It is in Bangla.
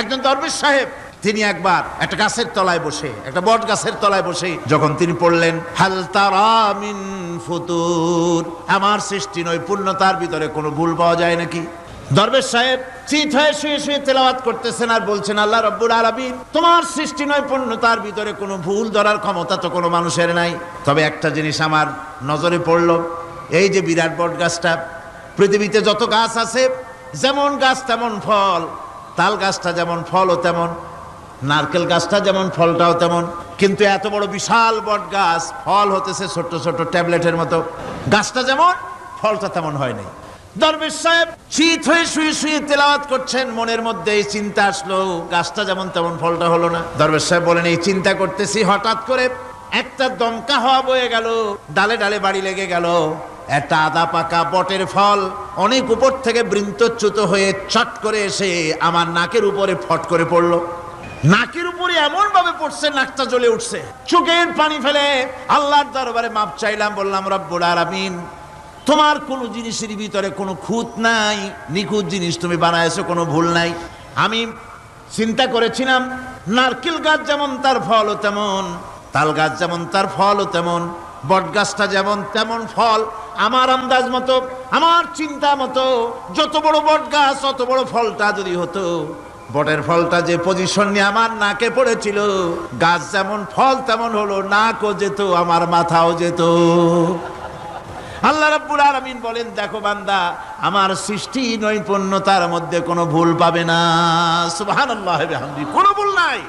একজন দরবেশ সাহেব, তিনি একবার একটা গাছের তলায় বসে, একটা বট গাছের তলায় বসে যখন তিনি পড়লেন, হাল তারা ফুতুর? আমার সৃষ্টি নৈপুণ্যতার ভিতরে কোনো ভুল পাওয়া যায় নাকি? দরবেশ সাহেব চিত হয়ে শুয়ে শুয়ে তেলাওয়াত করতেছেন আর বলছেন, আল্লাহ রব্বুল আলামিন, তোমার সৃষ্টি নৈপুণ্যতার ভিতরে কোনো ভুল ধরার ক্ষমতা তো কোনো মানুষের নাই। তবে একটা জিনিস আমার নজরে পড়ল, এই যে বিরাট বট গাছটা, পৃথিবীতে যত গাছ আছে, যেমন গাছ তেমন ফল। তাল গাছটা যেমন ফলও তেমন, নারকেল গাছটা যেমন ফলটাও তেমন, কিন্তু এত বড় বিশাল বট গাছ, ফল হতেছে ছোট্ট ছোট্ট ট্যাবলেটের মতো। গাছটা যেমন, ফলটা তেমন হয় নাই। দরবেশ সাহেব শীত হয়ে শুয়ে শুয়ে তেলাওয়াত করছেন, মনের মধ্যে এই চিন্তা আসলো, গাছটা যেমন তেমন ফলটা হলো না। দরবেশ সাহেব বলেন, এই চিন্তা করতেছি, হঠাৎ করে একটা দমকা হওয়া বয়ে গেল, ডালে ডালে বাড়ি লেগে গেল। একটা আদা পাকা বটের ফল অনেক উপর থেকে বৃন্তচ্যুত হয়ে চট করে এসে আমার নাকের উপরে ফট করে পড়ল। নাকের উপরে এমন ভাবে পড়ছে, নাকটা জ্বলে উঠছে। চোখের পানি ফেলে আল্লাহর দরবারে মাপ চাইলাম, বললাম, রব্বুল আলামিন, তোমার কোনো জিনিসের ভিতরে কোনো খুঁত নাই, নিখুঁত জিনিস তুমি বানাইছো কোনো ভুল নাই। আমি চিন্তা করেছিলাম, নারকেল গাছ যেমন তার ফলও তেমন, তাল গাছ যেমন তার ফলও তেমন বট গাছটা যেমন তেমন ফল আমার আন্দাজ মতো, আমার চিন্তা মতো, যত বড় বট গাছ অত বড় ফলটা যদি হতো, বটের ফলটা যে পজিশন নিয়ে আমার নাকে পড়েছিল, গাছ যেমন ফল তেমন হলো, নাকও যেত, আমার মাথাও যেত। আল্লাহ রাব্বুল আলামিন বলেন, দেখো বান্দা, আমার সৃষ্টি নৈপুণ্যতার মধ্যে কোনো ভুল পাবে না। সুবহানাল্লাহ, বিহামদি। কোনো ভুল নাই।